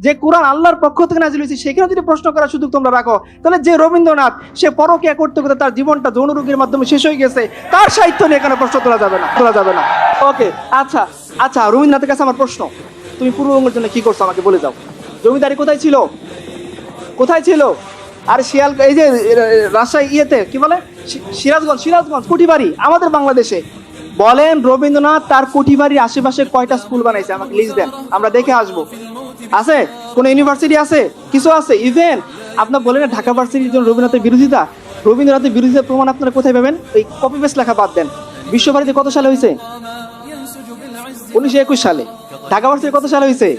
যে কোরআন আল্লাহর পক্ষ থেকে নাজিল হয়েছে সেখানে যদি প্রশ্ন করার সুযোগ তোমরা রাখো, তাহলে যে রবীন্দ্রনাথ, সে পরকিয়া করতে করতে তার জীবনটা যৌন রোগের মাধ্যমে শেষ হয়ে গেছে, তার সাহিত্য নিয়ে এখানে প্রশ্ন তোলা যাবে না, তোলা যাবে না। ওকে আচ্ছা আচ্ছা রবীন্দ্রনাথের কাছে আমার প্রশ্ন। তুমি পূর্ববঙ্গের জন্য কি করছ আমাকে বলে যাও জমিদারি কোথায় ছিল? কোথায় ছিল? আর শিয়াল, এই যে রাজশাহী ইয়েতে, কি বলে? সিরাজগঞ্জ সিরাজগঞ্জ, কুটিবাড়ি, আমাদের বাংলাদেশে। বলেন রবীন্দ্রনাথ তার কুটিবাড়ির আশেপাশে কয়টা স্কুল বানাইছে? আমাকে লিস্ট দেন, আমরা দেখে আসব। আছে? কোনো ইউনিভার্সিটি আছে? কিছু আছে? ইভেন আপনার বলেন ঢাকা ভার্সিটির জন্য রবীন্দ্রনাথের বিরোধিতা। রবীন্দ্রনাথের বিরোধিতার প্রমাণ আপনারা কোথায় পাবেন? ওই কপি পেস্ট লেখা বাদ দেন। বিশ্বভারতী কত সালে হয়েছে? উনিশশো একুশ সালে। ঢাকা ভার্সিটি কত সালে হয়েছে?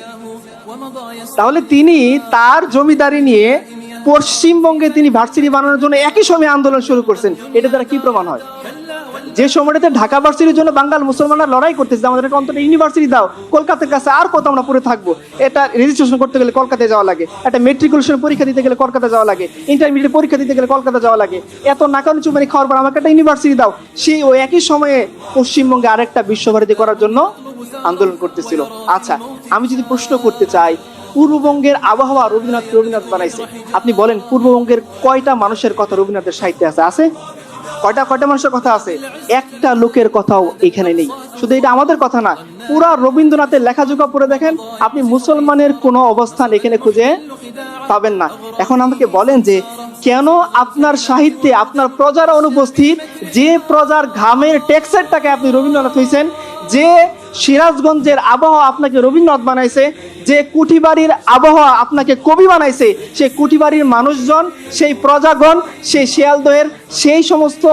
তাহলে তিনি তার জমিদারি নিয়ে পশ্চিমবঙ্গে তিনি ভার্সিটি বানানোর জন্য একই সময় আন্দোলন শুরু করছেন। এটা দ্বারা কি প্রমাণ হয়? যে সময়টাতে ঢাকা ভার্সিটির জন্য বাঙাল মুসলমানরা লড়াই করতেছে আমাদের আমাদেরকে অন্তত ইউনিভার্সিটি দাও, কলকাতার কাছে আর কত আমরা পড়ে থাকব। এটা রেজিস্ট্রেশন করতে গেলে কলকাতায় যাওয়া লাগে, একটা মেট্রিকুলেশন পরীক্ষা দিতে গেলে কলকাতা যাওয়া লাগে ইন্টারমিডিয়েট পরীক্ষা দিতে গেলে কলকাতা যাওয়া লাগে। এত নাকানি চুমারি খাওয়ার পর আমাকে একটা ইউনিভার্সিটি দাও। সেই ওই একই সময়ে পশ্চিমবঙ্গে আরেকটা বিশ্বভারতী করার জন্য আন্দোলন করতেছিল। আচ্ছা আমি যদি প্রশ্ন করতে চাই, পূর্ববঙ্গের আবহাওয়া রবীন্দ্রনাথ রবীন্দ্রনাথ বানাইছে। আপনি বলেন, পূর্ববঙ্গের কয়টা মানুষের কথা রবীন্দ্রনাথের সাহিত্যে আছে? আছে? কয়টা কয়টা মানুষের কথা আছে? একটা লোকের কথাও এখানে নেই। শুধু এটা আমাদের কথা না, পুরা রবীন্দ্রনাথের লেখাজোখা পড়ে দেখেন, আপনি মুসলমানের কোনো অবস্থান এখানে খুঁজে পাবেন না। এখন আমাকে বলেন যে, কেন আপনার সাহিত্যে, আপনার প্রজারা অনুপস্থিত, যে প্রজার ঘামের ট্যাক্সের টাকা আপনি রবীন্দ্রনাথ হয়েছেন যে সিরাজগঞ্জের আবহাওয়া আপনাকে রবীন্দ্রনাথ বানাইছে, যে কুঠিবাড়ির আবহাওয়া আপনাকে কবি বানাইছে, সেই কুঠিবাড়ির মানুষজন, সেই প্রজাগণ, সেই শিয়ালদহের সেই সমস্ত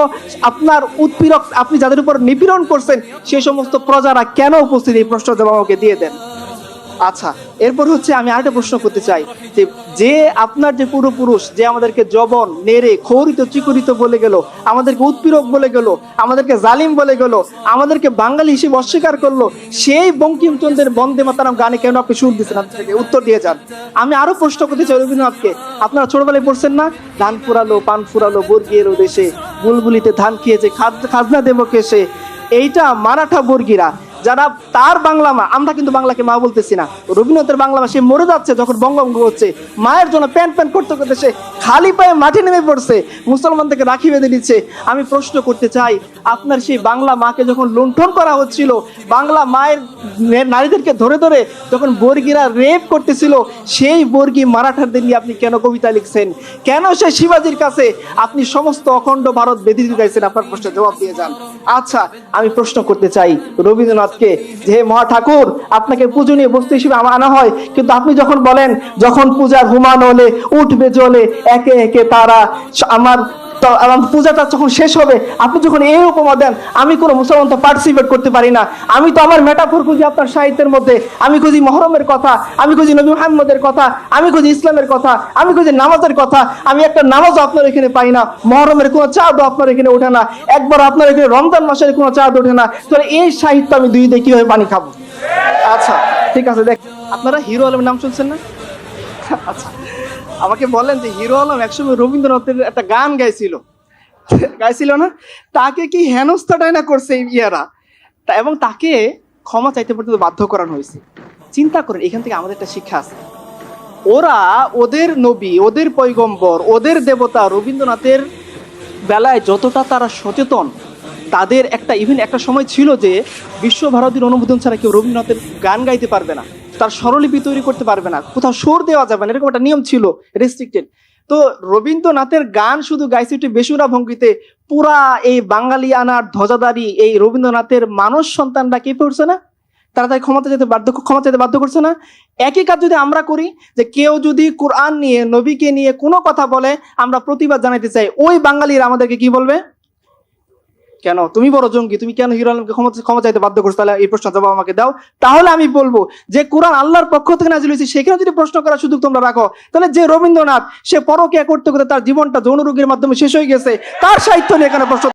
আপনার উৎপীড়ক আপনি যাদের উপর নিপীড়ন করছেন, সেই সমস্ত প্রজারা কেন উপস্থিত এই প্রশ্ন জবাবকে দিয়ে দেন? আচ্ছা এরপর হচ্ছে আমি আরেকটা প্রশ্ন করতে চাই, যে যে আপনার যে পূর্বপুরুষ যে আমাদেরকে জবন নেড়ে খৌরিত চিকুরিত বলে গেল, আমাদেরকে উৎপীড়ক বলে গেল, আমাদেরকে জালিম বলে গেল, আমাদেরকে বাঙালি হিসেবে অস্বীকার করল, সেই বঙ্কিমচন্দ্রের বন্দে মাতারাম গানে কেন আপনি সুর দিচ্ছেন? আপনি থেকে উত্তর দিয়ে যান। আমি আরও প্রশ্ন করতে চাই রবীন্দ্রনাথকে, আপনারা ছোটবেলায় পড়ছেন না? ধান ফুরালো, পান ফুরালো বর্গি এলো দেশে বুলবুলিতে ধান খেয়েছে খাজ- খাজনা দেবো কেসে এইটা মারাঠা বর্গীরা যারা তার বাংলা মা, আমরা কিন্তু বাংলাকে মা বলতেছি না। রবীন্দ্রনাথের বাংলা মা, সে মরে যাচ্ছে যখন বঙ্গভঙ্গ হচ্ছে। মায়ের জন্য প্যান প্যান করতে করতে সে খালি পায়ে মাঠে নেমে পড়ছে। মুসলমান থেকে রাখি বেঁধে দিচ্ছে আমি প্রশ্ন করতে চাই, আপনার সেই বাংলা মাকে যখন লুণ্ঠন করা হচ্ছিল, বাংলা মায়ের নারীদেরকে ধরে ধরে যখন বর্গীরা রেপ করতেছিল, সেই বর্গী মারাঠাদের নিয়ে আপনি কেন কবিতা লিখছেন? কেন সে শিবাজির কাছে আপনি সমস্ত অখণ্ড ভারত বেঁধে দিতে চাইছেন? আপনার প্রশ্নের জবাব দিয়ে যান। আচ্ছা আমি প্রশ্ন করতে চাই রবীন্দ্রনাথকে যে মহা ঠাকুর, আপনাকে পূজনীয় বস্তু হিসেবে আনা হয়, কিন্তু আপনি যখন বলেন, যখন পূজার হুমান হলে, উঠবে জলে, একে একে তারা, আমার পূজাটা যখন শেষ হবে, আপনি যখন এই উপমা দেন, আমি কোনো মুসলমান তো পার্টিসিপেট করতে পারি না। আমি তো আমার মেটাফোর খুঁজি আপনার সাহিত্যের মধ্যে, আমি খুঁজি মহরমের কথা, আমি খুঁজি নবী মোহাম্মদের কথা, আমি খুঁজি ইসলামের কথা, আমি খুঁজি নামাজের কথা, আমি একটা নামাজও আপনার এখানে পাই না, মহরমের কোনো চাঁদও আপনার এখানে ওঠে না, একবার আপনার এখানে রমজান মাসের কোনো চাঁদ ওঠে না, তাহলে এই সাহিত্য আমি দুই দিয়ে কীভাবে পানি খাব? আচ্ছা ঠিক আছে, দেখ, আপনারা হিরো আলমের নাম শুনছেন না? আচ্ছা আমাকে বলেন যে হিরো আলম একসময় রবীন্দ্রনাথের একটা গান গাইছিল। গাইছিল না? তাকে কি হেনস্থাটাই না করছে ইয়ারা? এবং তাকে ক্ষমা চাইতে পর্যন্ত বাধ্য করানো হয়েছে। চিন্তা করেন, এখান থেকে আমাদের একটা শিক্ষা আছে। ওরা ওদের নবী, ওদের পৈগম্বর ওদের দেবতা রবীন্দ্রনাথের বেলায় যতটা তারা সচেতন, তাদের একটা ইভেন একটা সময় ছিল যে বিশ্বভারতীর অনুমোদন ছাড়া কেউ রবীন্দ্রনাথের গান গাইতে পারবে না। তার স্বরলিপি তৈরি করতে পারবে না। কোথাও সুর দেওয়া যাবে না, এরকম একটা নিয়ম ছিল রেস্ট্রিক্টেড তো রবীন্দ্রনাথের গান শুধু গাইছে একটি বেসুরা ভঙ্গিতে, পুরা এই বাঙালি আনার ধ্বজাদারি এই রবীন্দ্রনাথের মানুষ সন্তানরা কে পড়ছে না? তারা তাই ক্ষমতা যেতে বাধ্য, ক্ষমতা যেতে বাধ্য করছে না? একই কাজ যদি আমরা করি, যে কেউ যদি কোরআন নিয়ে, নবীকে নিয়ে কোনো কথা বলে, আমরা প্রতিবাদ জানাইতে চাই, ওই বাঙালিরা আমাদেরকে কি বলবে? কেন? তুমি বড় জঙ্গি, তুমি কেন হিরো আলমকে ক্ষমতা ক্ষমা চাইতে বাধ্য করছ? তাহলে এই প্রশ্ন জবাব আমাকে দাও। তাহলে আমি বলব যে কোরআন আল্লাহর পক্ষ থেকে নাজিল হয়েছে, সেখানে যদি প্রশ্ন করার সুযোগ তোমরা রাখো, তাহলে যে রবীন্দ্রনাথ, সে পরকিয়া করতে করতে তার জীবনটা যৌন রোগের মাধ্যমে শেষ হয়ে গেছে, তার সাহিত্য নিয়ে এখানে প্রশ্ন